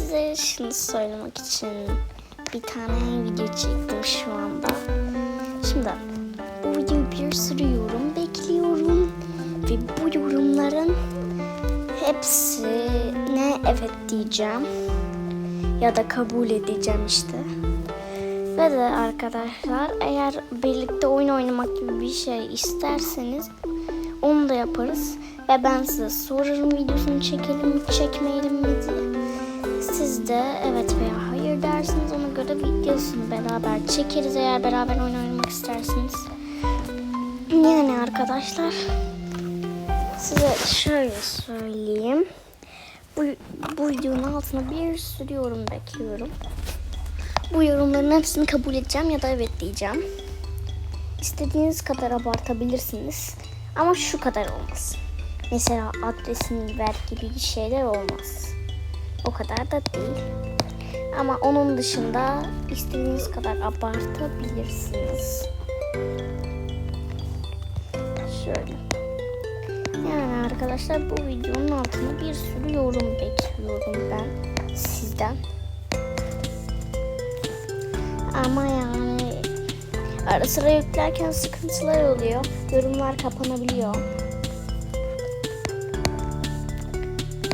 size şunu söylemek için bir tane video çektim şu anda. Şimdi bu videoyu bir sürü yorum bekliyorum ve bu yorumların hepsine evet diyeceğim ya da kabul edeceğim işte. Ve de arkadaşlar eğer birlikte oyun oynamak gibi bir şey isterseniz onu da yaparız. Ve ben size sorarım videosunu çekelim mi çekmeyelim mi diye. Siz de evet veya hayır dersiniz ona göre videosunu beraber çekeriz eğer beraber oyun oynamak isterseniz. Yani arkadaşlar size şöyle söyleyeyim. Bu, bu videonun altına bir sürü yorum bekliyorum. Bu yorumların hepsini kabul edeceğim ya da evet diyeceğim. İstediğiniz kadar abartabilirsiniz. Ama şu kadar olmaz. Mesela adresini ver gibi şeyler olmaz. O kadar da değil. Ama onun dışında istediğiniz kadar abartabilirsiniz. Şöyle. Yani arkadaşlar bu videonun altına bir sürü yorum bekliyorum ben sizden. Ama yani ara sıra yüklerken sıkıntılar oluyor. Yorumlar kapanabiliyor.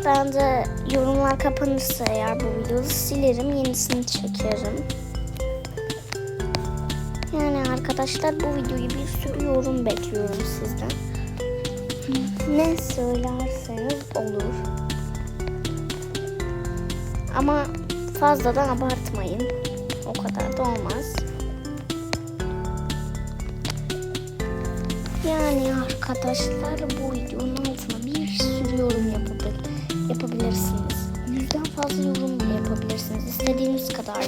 Ben de yorumlar kapanırsa eğer bu videoyu silerim, yenisini çekerim. Yani arkadaşlar bu videoyu bir sürü yorum bekliyorum sizden. Ne söylerseniz olur. Ama fazladan abartmayın. O kadar da olmaz. Yani arkadaşlar bu videonun altına İstediğiniz kadar.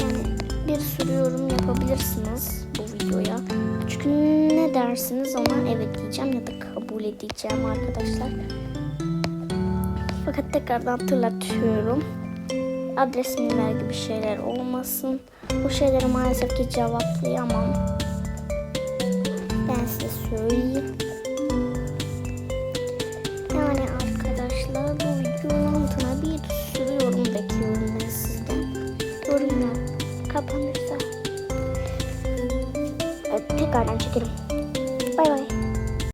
Yani bir sürü yorum yapabilirsiniz bu videoya. Çünkü ne dersiniz ona evet diyeceğim ya da kabul edeceğim arkadaşlar. Fakat tekrardan hatırlatıyorum. Adresini ver gibi şeyler olmasın. Bu şeyleri maalesef ki cevaplayamam. Ben size söyleyeyim. കാണാൻ ശ്രദ്ധിക്കണം bye bye.